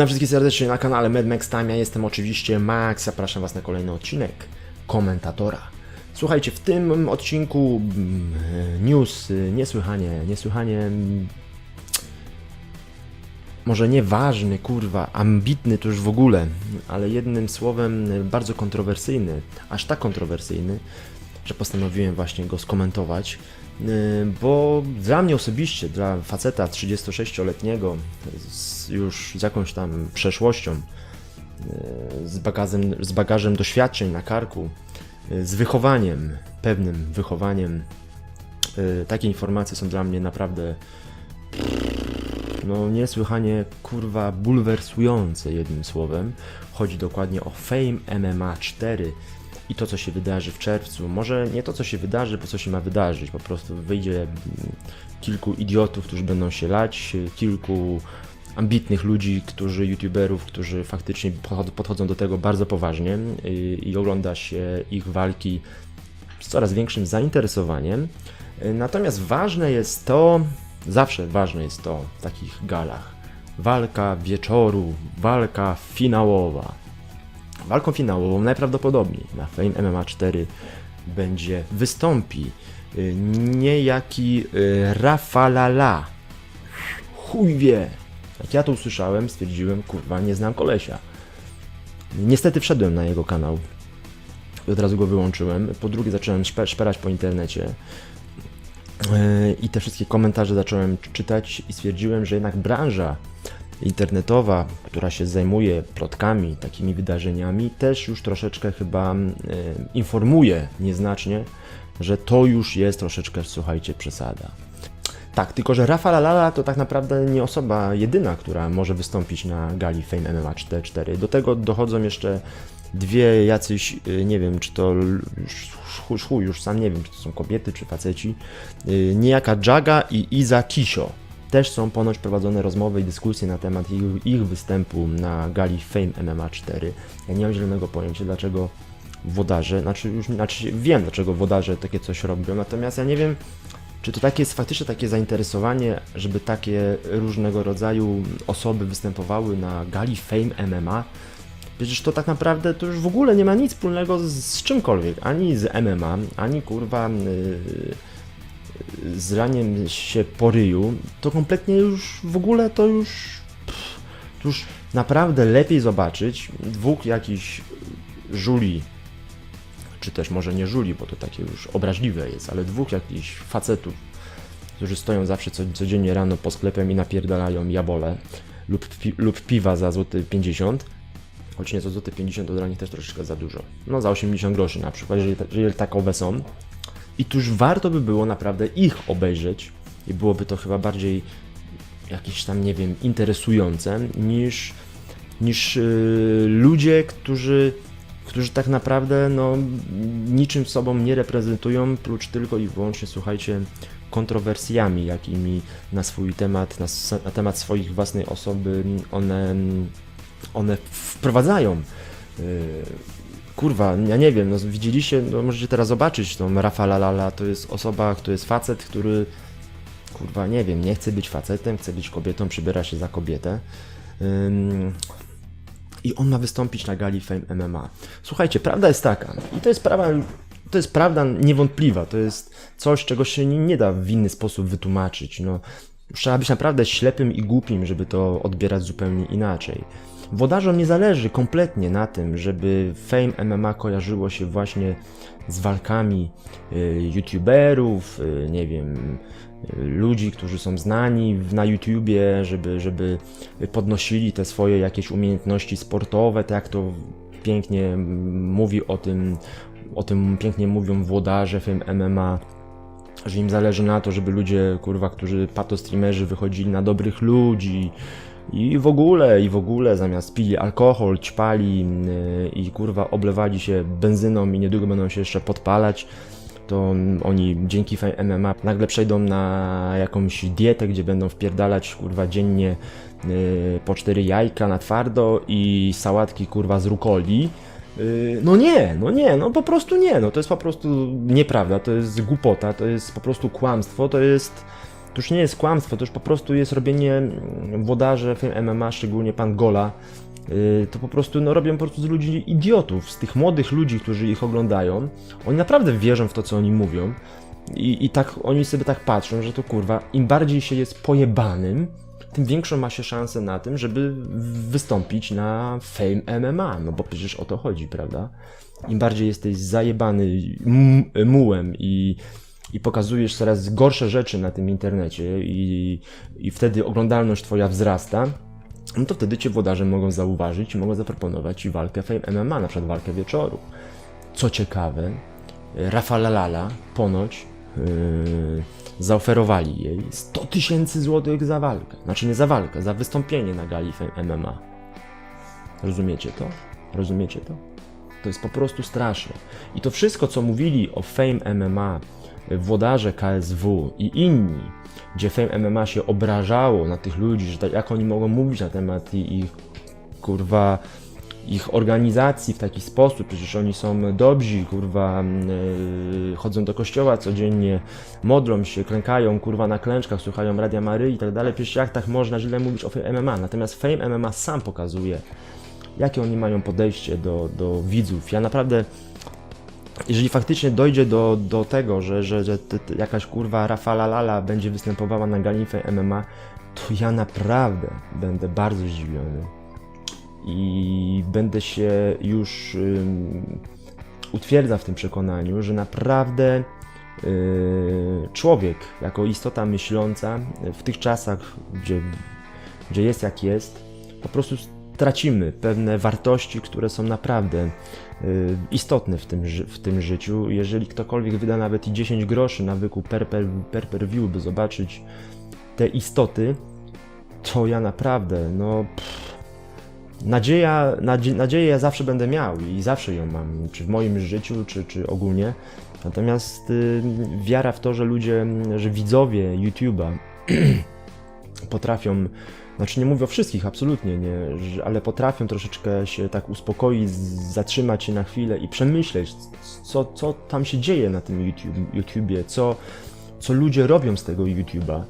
Witam wszystkich serdecznie na kanale Mad Max Time. Ja jestem oczywiście Max. Zapraszam Was na kolejny odcinek komentatora. Słuchajcie, w tym odcinku mm, news y, niesłychanie, niesłychanie mm, może nieważny, kurwa, ambitny to już w ogóle, ale jednym słowem y, bardzo kontrowersyjny, aż tak kontrowersyjny, że postanowiłem właśnie go skomentować, y, bo dla mnie osobiście, dla faceta 36-letniego, z, już z jakąś tam przeszłością, y, z bagażem, z bagażem doświadczeń na karku, y, z wychowaniem, pewnym wychowaniem, takie informacje są dla mnie naprawdę no niesłychanie kurwa bulwersujące jednym słowem. Chodzi dokładnie o Fame MMA 4 i to co się wydarzy w czerwcu. Może nie to co się wydarzy, bo co się ma wydarzyć. Po prostu wyjdzie mm, kilku idiotów, którzy będą się lać, kilku ambitnych ludzi, którzy youtuberów, którzy faktycznie podchod- podchodzą do tego bardzo poważnie i, i ogląda się ich walki z coraz większym zainteresowaniem. Y, Natomiast ważne jest to, zawsze ważne jest to w takich galach. Walka wieczoru, walka finałowa. Walką finałową najprawdopodobniej na Fame MMA 4 będzie wystąpi y, niejaki y, Rafalala. Chuj wie. Jak ja to usłyszałem, stwierdziłem, kurwa, nie znam kolesia. Niestety wszedłem na jego kanał i od razu go wyłączyłem. Po drugie zacząłem szpe- szperać po internecie Yy, i te wszystkie komentarze zacząłem czytać i stwierdziłem, że jednak branża internetowa, która się zajmuje plotkami, takimi wydarzeniami, też już troszeczkę chyba yy, informuje nieznacznie, że to już jest troszeczkę, słuchajcie, przesada. Tak, tylko że Rafa Lalala to tak naprawdę nie osoba jedyna, która może wystąpić na gali Fame MMA 4. Do tego dochodzą jeszcze dwie jacyś, y, nie wiem, czy to chuj, już sam nie wiem, czy to są kobiety, czy faceci, y, niejaka Jaga i Iza Kisio. Też są ponoć prowadzone rozmowy i dyskusje na temat ich, ich występu na gali Fame MMA 4. Ja nie mam zielonego pojęcia, dlaczego wodarze, znaczy już znaczy wiem, dlaczego wodarze takie coś robią, natomiast ja nie wiem, czy to takie jest faktycznie takie zainteresowanie, żeby takie różnego rodzaju osoby występowały na gali Fame MMA? Przecież to tak naprawdę to już w ogóle nie ma nic wspólnego z, z czymkolwiek, ani z MMA, ani kurwa yy, z raniem się po ryju. To kompletnie już w ogóle to już, pff, już naprawdę lepiej zobaczyć dwóch jakichś żuli czy też może nie żuli, bo to takie już obraźliwe jest, ale dwóch jakichś facetów, którzy stoją zawsze co, codziennie rano po sklepem i napierdalają jabole lub, pi, lub piwa za złoty 50, choć nie za złoty 50 to dla nich też troszeczkę za dużo. No za 80 groszy na przykład, jeżeli, jeżeli takowe są. I tu już warto by było naprawdę ich obejrzeć i byłoby to chyba bardziej jakieś tam, nie wiem, interesujące niż, niż yy, ludzie, którzy którzy tak naprawdę no, niczym sobą nie reprezentują, prócz tylko i wyłącznie, słuchajcie, kontrowersjami, jakimi na swój temat, na, na temat swoich własnej osoby one, one wprowadzają. Yy, Kurwa, ja nie wiem, no widzieliście, no możecie teraz zobaczyć, tą Rafa Lalala to jest osoba, to jest facet, który kurwa, nie wiem, nie chce być facetem, chce być kobietą, przybiera się za kobietę. Ym, i on ma wystąpić na gali Fame MMA. Słuchajcie, prawda jest taka, i to jest prawa, to jest prawda niewątpliwa, to jest coś, czego się nie, nie da w inny sposób wytłumaczyć. No, trzeba być naprawdę ślepym i głupim, żeby to odbierać zupełnie inaczej. Wodarzom nie zależy kompletnie na tym, żeby Fame MMA kojarzyło się właśnie z walkami y, youtuberów, y, nie wiem, y, ludzi, którzy są znani na YouTubie, żeby, żeby podnosili te swoje jakieś umiejętności sportowe, tak jak to pięknie mówi o tym, o tym pięknie mówią włodarze Fame MMA, że im zależy na to, żeby ludzie, kurwa, którzy pato streamerzy wychodzili na dobrych ludzi i w ogóle, i w ogóle zamiast pili alkohol, ćpali yy, i kurwa oblewali się benzyną i niedługo będą się jeszcze podpalać, to oni dzięki MMA nagle przejdą na jakąś dietę, gdzie będą wpierdalać kurwa dziennie yy, po cztery jajka na twardo i sałatki kurwa z rukoli. Yy, No nie, no nie, no po prostu nie, no to jest po prostu nieprawda, to jest głupota, to jest po prostu kłamstwo, to jest to już nie jest kłamstwo, to już po prostu jest robienie mm, włodarze Fame MMA, szczególnie pan Gola, yy, to po prostu no, robią po prostu z ludzi idiotów, z tych młodych ludzi, którzy ich oglądają. Oni naprawdę wierzą w to, co oni mówią. I, I tak oni sobie tak patrzą, że to kurwa, im bardziej się jest pojebanym, tym większą ma się szansę na tym, żeby wystąpić na Fame MMA, no bo przecież o to chodzi, prawda? Im bardziej jesteś zajebany mułem i, i pokazujesz coraz gorsze rzeczy na tym internecie i, i wtedy oglądalność twoja wzrasta, no to wtedy cię włodarze mogą zauważyć i mogą zaproponować ci walkę MMA, na przykład walkę wieczoru. Co ciekawe, Rafa Lalala ponoć yy, zaoferowali jej 100 tysięcy złotych za walkę. Znaczy nie za walkę, za wystąpienie na gali MMA. Rozumiecie to? Rozumiecie to? To jest po prostu straszne. I to wszystko, co mówili o Fame MMA, włodarze KSW i inni, gdzie Fame MMA się obrażało na tych ludzi, że tak, jak oni mogą mówić na temat ich kurwa ich organizacji w taki sposób, przecież oni są dobrzy, kurwa, yy, chodzą do kościoła codziennie, modlą się, klękają, kurwa, na klęczkach, słuchają Radia Maryi i tak dalej, przecież jak tak można źle mówić o Fame MMA? Natomiast Fame MMA sam pokazuje, jakie oni mają podejście do, do widzów. Ja naprawdę, jeżeli faktycznie dojdzie do, do tego, że, że, że ty, ty, jakaś kurwa Rafala Lala będzie występowała na gali Fame MMA, to ja naprawdę będę bardzo zdziwiony. I będę się już utwierdzał w tym przekonaniu, że naprawdę yy, człowiek jako istota myśląca w tych czasach, gdzie, gdzie jest jak jest, po prostu tracimy pewne wartości, które są naprawdę y, istotne w tym, w tym życiu. Jeżeli ktokolwiek wyda nawet i 10 groszy na wykup per, per, per, per view, by zobaczyć te istoty, to ja naprawdę, no... Pff, Nadzieja, nadzie, nadzieję ja zawsze będę miał i zawsze ją mam, czy w moim życiu, czy, czy ogólnie. Natomiast y, wiara w to, że ludzie, że widzowie YouTube'a potrafią, znaczy nie mówię o wszystkich, absolutnie nie, ale potrafią troszeczkę się tak uspokoić, zatrzymać się na chwilę i przemyśleć, co, co tam się dzieje na tym YouTube, YouTubie, co, co ludzie robią z tego YouTube'a.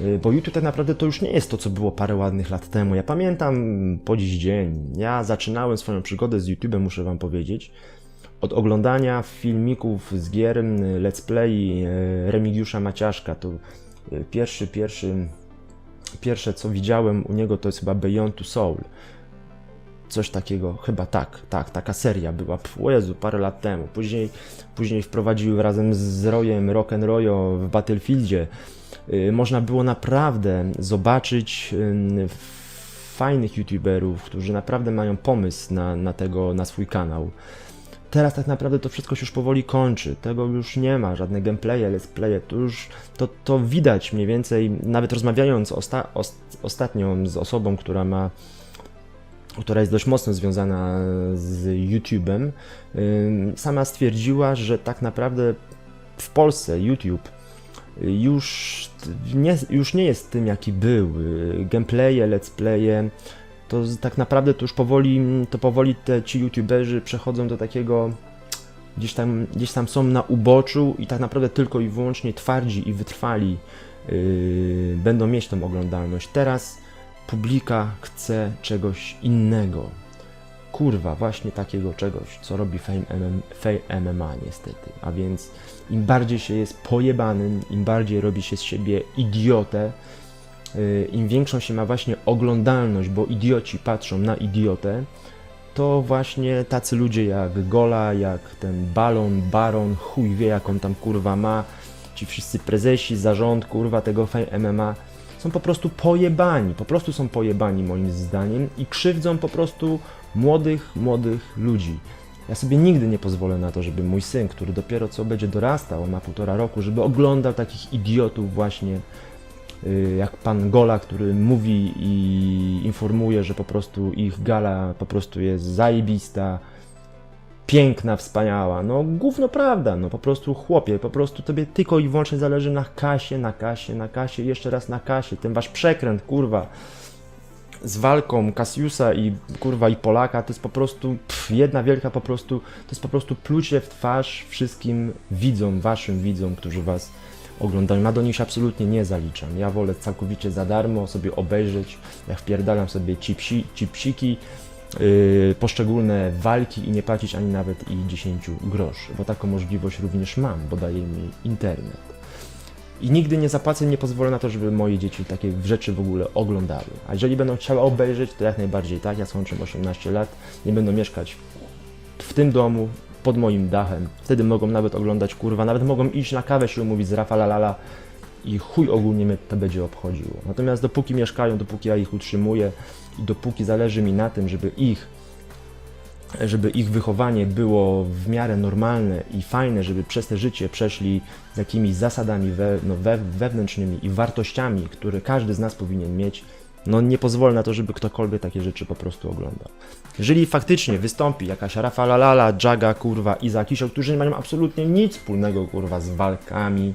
Y, Bo YouTube tak naprawdę to już nie jest to, co było parę ładnych lat temu. Ja pamiętam po dziś dzień. Ja zaczynałem swoją przygodę z YouTube'em, muszę Wam powiedzieć, od oglądania filmików z gier, y, let's play y, Remigiusza Maciaszka. To pierwszy, pierwszy, pierwsze co widziałem u niego to jest chyba Beyond to Soul. Coś takiego, chyba tak, tak, taka seria była, pf, o Jezu, parę lat temu. Później, później wprowadził razem z Royem Rock'n'Royo w Battlefieldzie. Y, Można było naprawdę zobaczyć ym, fajnych youtuberów, którzy naprawdę mają pomysł na, na, tego, na swój kanał. Teraz tak naprawdę to wszystko się już powoli kończy. Tego już nie ma, żadne gameplaye, let's playe. To już to, to widać mniej więcej, nawet rozmawiając osta, os, ostatnio z osobą, która ma która jest dość mocno związana z YouTube'em, sama stwierdziła, że tak naprawdę w Polsce YouTube już nie, już nie jest tym, jaki był. Y, Gameplaye, let's playe, to tak naprawdę to już powoli, to powoli te, ci youtuberzy przechodzą do takiego, gdzieś tam, gdzieś tam są na uboczu i tak naprawdę tylko i wyłącznie twardzi i wytrwali yy, będą mieć tą oglądalność. Teraz publika chce czegoś innego. Kurwa, właśnie takiego czegoś, co robi Fame, MM, Fame MMA niestety. A więc im bardziej się jest pojebanym, im bardziej robi się z siebie idiotę, im większą się ma właśnie oglądalność, bo idioci patrzą na idiotę, to właśnie tacy ludzie jak Gola, jak ten Balon, Baron, chuj wie jak on tam kurwa ma, ci wszyscy prezesi, zarząd kurwa tego MMA są po prostu pojebani, po prostu są pojebani moim zdaniem i krzywdzą po prostu młodych, młodych ludzi. Ja sobie nigdy nie pozwolę na to, żeby mój syn, który dopiero co będzie dorastał, ma półtora roku, żeby oglądał takich idiotów właśnie y, jak pan Gola, który mówi i informuje, że po prostu ich gala po prostu jest zajebista, piękna, wspaniała. No gówno prawda, no po prostu chłopie, po prostu tobie tylko i wyłącznie zależy na kasie, na kasie, na kasie, jeszcze raz na kasie. Ten wasz przekręt, kurwa, z walką Cassiusa i kurwa i Polaka, to jest po prostu pff, jedna wielka po prostu, to jest po prostu plucie w twarz wszystkim widzom, waszym widzom, którzy was oglądają. Ja do nich się absolutnie nie zaliczam. Ja wolę całkowicie za darmo sobie obejrzeć, jak wpierdalam sobie cipsi, cipsiki, yy, poszczególne walki i nie płacić ani nawet i 10 groszy, bo taką możliwość również mam, bo daje mi internet. I nigdy nie zapłacę, nie pozwolę na to, żeby moje dzieci takie rzeczy w ogóle oglądały. A jeżeli będą chciały obejrzeć, to jak najbardziej tak. Ja skończę 18 lat, nie będą mieszkać w tym domu, pod moim dachem. Wtedy mogą nawet oglądać kurwa, nawet mogą iść na kawę się umówić z Rafa Lalala i chuj ogólnie mnie to będzie obchodziło. Natomiast dopóki mieszkają, dopóki ja ich utrzymuję i dopóki zależy mi na tym, żeby ich żeby ich wychowanie było w miarę normalne i fajne, żeby przez te życie przeszli z jakimiś zasadami we, no, we, wewnętrznymi i wartościami, które każdy z nas powinien mieć, no nie pozwolę na to, żeby ktokolwiek takie rzeczy po prostu oglądał. Jeżeli faktycznie wystąpi jakaś Rafa Lalala, Jaga, kurwa, Iza Kisio, którzy nie mają absolutnie nic wspólnego, kurwa, z walkami,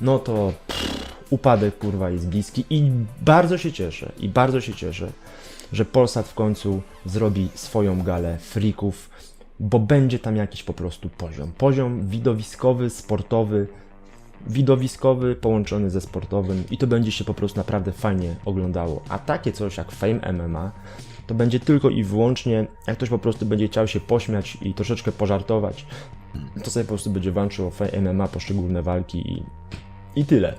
no to pff, upadek, kurwa, jest bliski i bardzo się cieszę, i bardzo się cieszę, że Polsat w końcu zrobi swoją galę frików, bo będzie tam jakiś po prostu poziom. Poziom widowiskowy, sportowy, widowiskowy połączony ze sportowym i to będzie się po prostu naprawdę fajnie oglądało. A takie coś jak Fame MMA to będzie tylko i wyłącznie, jak ktoś po prostu będzie chciał się pośmiać i troszeczkę pożartować, to sobie po prostu będzie walczył o Fame MMA, poszczególne walki i, i tyle.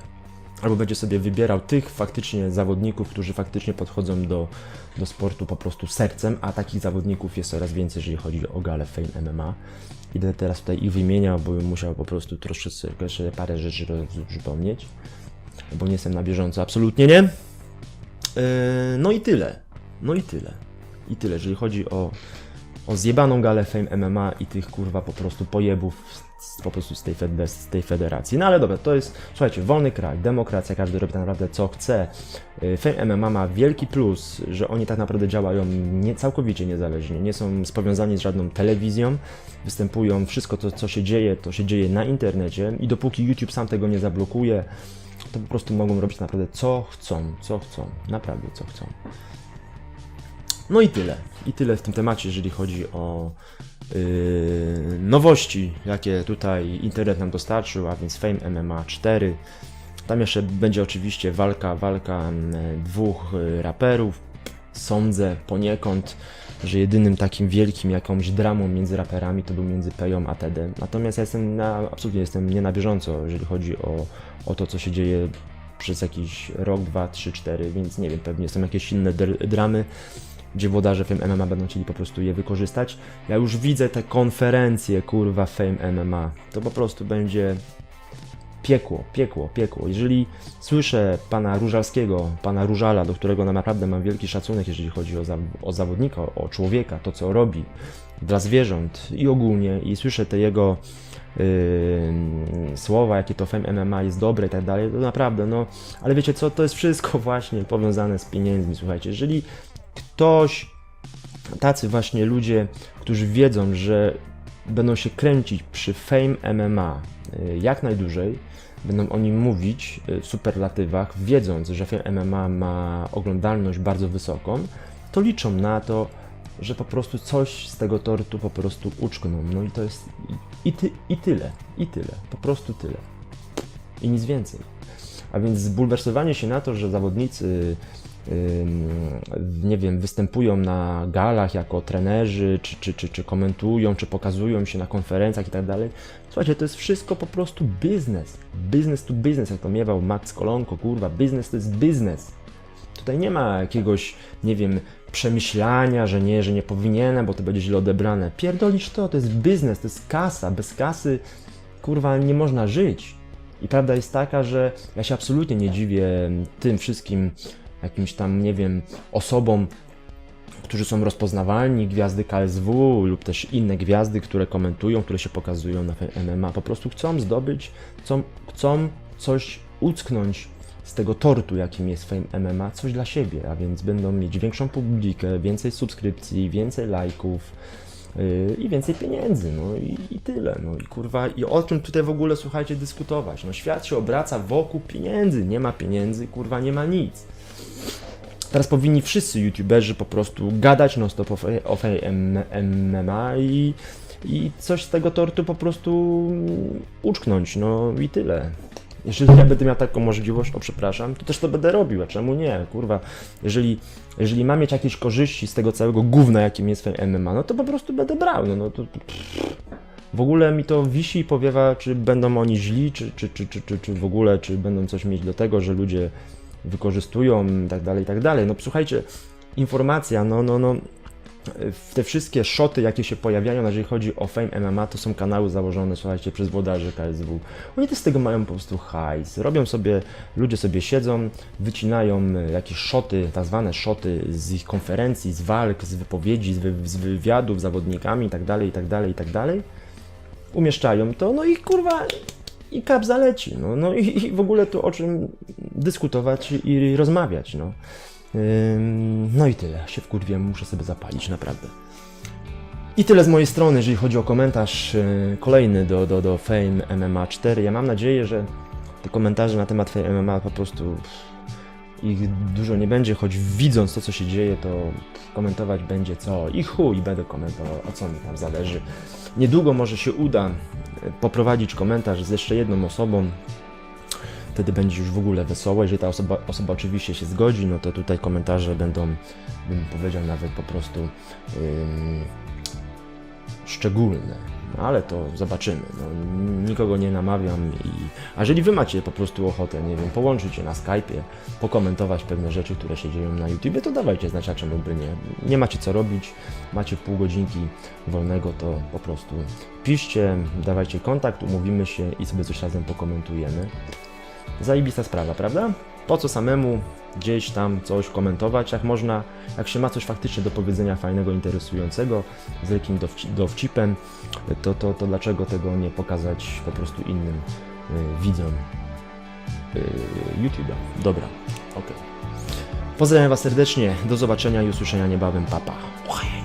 Albo będzie sobie wybierał tych faktycznie zawodników, którzy faktycznie podchodzą do, do sportu po prostu sercem, a takich zawodników jest coraz więcej, jeżeli chodzi o galę Fame MMA. Idę teraz tutaj ich wymieniał, bo bym musiał po prostu troszeczkę jeszcze parę rzeczy przypomnieć, bo nie jestem na bieżąco, absolutnie nie. Yy, no i tyle. No i tyle. I tyle, jeżeli chodzi o, o zjebaną galę Fame MMA i tych kurwa po prostu pojebów po prostu z tej, z tej federacji. No ale dobra, to jest, słuchajcie, wolny kraj, demokracja, każdy robi tak naprawdę co chce. Yy, Fame MMA ma wielki plus, że oni tak naprawdę działają nie, całkowicie niezależnie, nie są spowiązani z żadną telewizją, występują, wszystko to, co się dzieje, to się dzieje na internecie i dopóki YouTube sam tego nie zablokuje, to po prostu mogą robić naprawdę co chcą, co chcą, naprawdę co chcą. No i tyle. I tyle w tym temacie, jeżeli chodzi o nowości, jakie tutaj internet nam dostarczył, a więc Fame MMA 4. Tam jeszcze będzie oczywiście walka, walka mm, dwóch y, raperów. Sądzę poniekąd, że jedynym takim wielkim jakąś dramą między raperami to był między Peją a Tedem. Natomiast ja jestem na, absolutnie jestem nie na bieżąco, jeżeli chodzi o, o to, co się dzieje przez jakiś rok, dwa, trzy, cztery, więc nie wiem, pewnie są jakieś inne dr- dramy, gdzie włodarze Fame MMA będą chcieli po prostu je wykorzystać. Ja już widzę te konferencje, kurwa, Fame MMA. To po prostu będzie piekło, piekło, piekło. Jeżeli słyszę pana Różalskiego, pana Różala, do którego naprawdę mam wielki szacunek, jeżeli chodzi o, za, o zawodnika, o człowieka, to co robi dla zwierząt i ogólnie, i słyszę te jego yy, słowa, jakie to Fame MMA jest dobre i tak dalej, to naprawdę, no, ale wiecie co, to jest wszystko właśnie powiązane z pieniędzmi, słuchajcie, jeżeli ktoś, tacy właśnie ludzie, którzy wiedzą, że będą się kręcić przy Fame MMA y, jak najdłużej, będą o nim mówić y, w superlatywach, wiedząc, że Fame MMA ma oglądalność bardzo wysoką, to liczą na to, że po prostu coś z tego tortu po prostu uczkną. No i to jest i, ty, i tyle, i tyle, po prostu tyle. I nic więcej. A więc zbulwersowanie się na to, że zawodnicy nie wiem, występują na galach jako trenerzy, czy, czy, czy, czy komentują, czy pokazują się na konferencjach i tak dalej. Słuchajcie, to jest wszystko po prostu biznes. Business to business, jak to miewał Max Kolonko, kurwa, biznes to jest biznes. Tutaj nie ma jakiegoś, nie wiem, przemyślania, że nie, że nie powinienem, bo to będzie źle odebrane. Pierdolisz to, to jest biznes, to jest kasa. Bez kasy, kurwa, nie można żyć. I prawda jest taka, że ja się absolutnie nie dziwię tym wszystkim jakimś tam, nie wiem, osobom, którzy są rozpoznawalni, gwiazdy KSW lub też inne gwiazdy, które komentują, które się pokazują na MMA. Po prostu chcą zdobyć, chcą, chcą coś ucknąć z tego tortu, jakim jest Fame MMA, coś dla siebie, a więc będą mieć większą publikę, więcej subskrypcji, więcej lajków yy, i więcej pieniędzy, no i, i tyle, no i kurwa, i o czym tutaj w ogóle, słuchajcie, dyskutować, no świat się obraca wokół pieniędzy, nie ma pieniędzy, kurwa, nie ma nic. Teraz powinni wszyscy youtuberzy po prostu gadać non stop o, o MMA i, i coś z tego tortu po prostu uczknąć, no i tyle. Jeżeli ja będę miał taką możliwość, to przepraszam, to też to będę robił, a czemu nie, kurwa. Jeżeli, jeżeli mam mieć jakieś korzyści z tego całego gówna, jakim jest MMA, no to po prostu będę brał, no, no to... W ogóle mi to wisi i powiewa, czy będą oni źli, czy, czy, czy, czy, czy, czy w ogóle, czy będą coś mieć do tego, że ludzie wykorzystują tak dalej, tak dalej. No słuchajcie, informacja, no, no, no, te wszystkie szoty, jakie się pojawiają, jeżeli chodzi o Fame MMA, to są kanały założone, słuchajcie, przez włodarzy KSW. Oni też z tego mają po prostu hajs. Robią sobie, ludzie sobie siedzą, wycinają e, jakieś szoty, tak zwane szoty z ich konferencji, z walk, z wypowiedzi, z, wy, z wywiadów z zawodnikami i tak tak tak dalej. Umieszczają to, no i kurwa, i kap zaleci, no, no i, i w ogóle tu o czym dyskutować i rozmawiać, no. No i tyle. Się wkurwiłem, muszę sobie zapalić, naprawdę. I tyle z mojej strony, jeżeli chodzi o komentarz yy, kolejny do, do, do Fame MMA 4. Ja mam nadzieję, że te komentarze na temat Fame MMA po prostu ich dużo nie będzie, choć widząc to, co się dzieje, to komentować będzie co i chuj, będę komentował, o co mi tam zależy. Niedługo może się uda yy, poprowadzić komentarz z jeszcze jedną osobą, wtedy będzie już w ogóle wesoło. Jeżeli ta osoba, osoba oczywiście się zgodzi, no to tutaj komentarze będą, bym powiedział, nawet po prostu ym, szczególne. Ale to zobaczymy. No, nikogo nie namawiam. I... A jeżeli wy macie po prostu ochotę, nie wiem, połączyć się na Skype'ie, pokomentować pewne rzeczy, które się dzieją na YouTubie, to dawajcie znać, a czemu by nie. Nie macie co robić, macie pół godzinki wolnego, to po prostu piszcie, dawajcie kontakt, umówimy się i sobie coś razem pokomentujemy. Zajebista sprawa, prawda? Po co samemu gdzieś tam coś komentować, jak można, jak się ma coś faktycznie do powiedzenia fajnego, interesującego, z wielkim dowci- dowcipem, to, to, to dlaczego tego nie pokazać po prostu innym y, widzom y, YouTube'a. Dobra, okej. Pozdrawiam Was serdecznie, do zobaczenia i usłyszenia niebawem, papa. Pa.